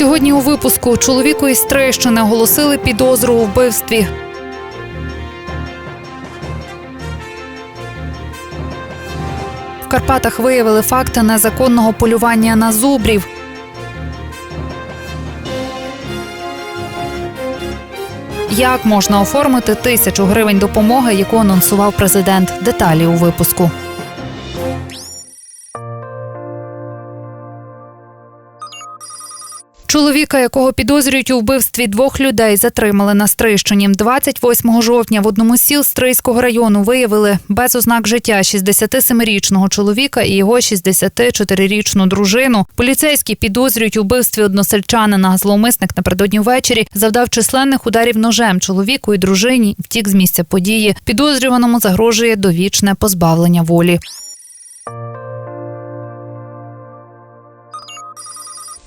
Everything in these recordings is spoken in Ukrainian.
Сьогодні у випуску чоловіку із Трещини оголосили підозру у вбивстві. В Карпатах виявили факти незаконного полювання на зубрів. Як можна оформити тисячу гривень допомоги, яку анонсував президент? Деталі у випуску. Чоловіка, якого підозрюють у вбивстві двох людей, затримали на Стрищині. 28 жовтня в одному з сіл Стрийського району виявили без ознак життя 67-річного чоловіка і його 64-річну дружину. Поліцейські підозрюють у вбивстві односельчанина. Зловмисник напередодні ввечері завдав численних ударів ножем чоловіку і дружині. Втік з місця події. Підозрюваному загрожує довічне позбавлення волі.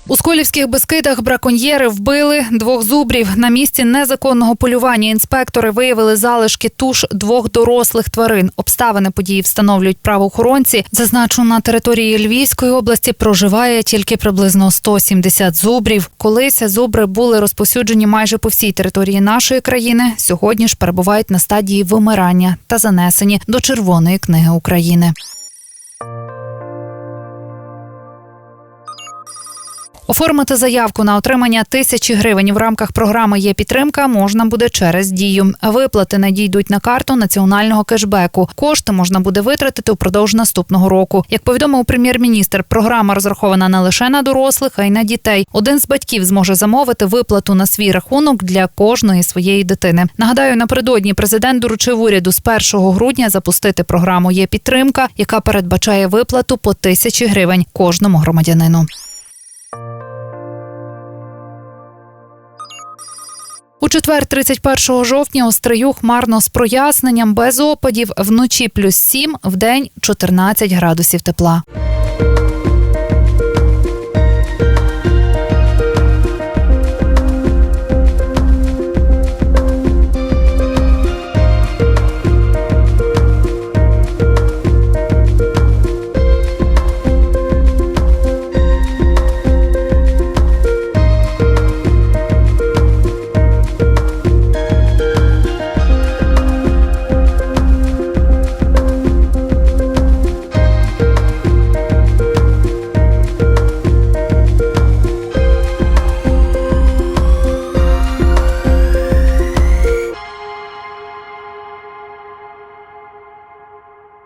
У Сколівських Бескидах браконьєри вбили двох зубрів. На місці незаконного полювання інспектори виявили залишки туш двох дорослих тварин. Обставини події встановлюють правоохоронці. Зазначу, на території Львівської області проживає тільки приблизно 170 зубрів. Колись зубри були розповсюджені майже по всій території нашої країни. Сьогодні ж перебувають на стадії вимирання та занесені до Червоної книги України. Оформити заявку на отримання тисячі гривень в рамках програми є підтримка можна буде через дію. Виплати надійдуть на карту національного кешбеку. Кошти можна буде витратити упродовж наступного року. Як повідомив прем'єр-міністр, програма розрахована не лише на дорослих, а й на дітей. Один з батьків зможе замовити виплату на свій рахунок для кожної своєї дитини. Нагадаю, напередодні президент доручив уряду з 1 грудня запустити програму Є підтримка, яка передбачає виплату по тисячі гривень кожному громадянину. Четвер, 31 жовтня, у Стрию хмарно з проясненням без опадів. Вночі плюс 7, день 14 градусів тепла.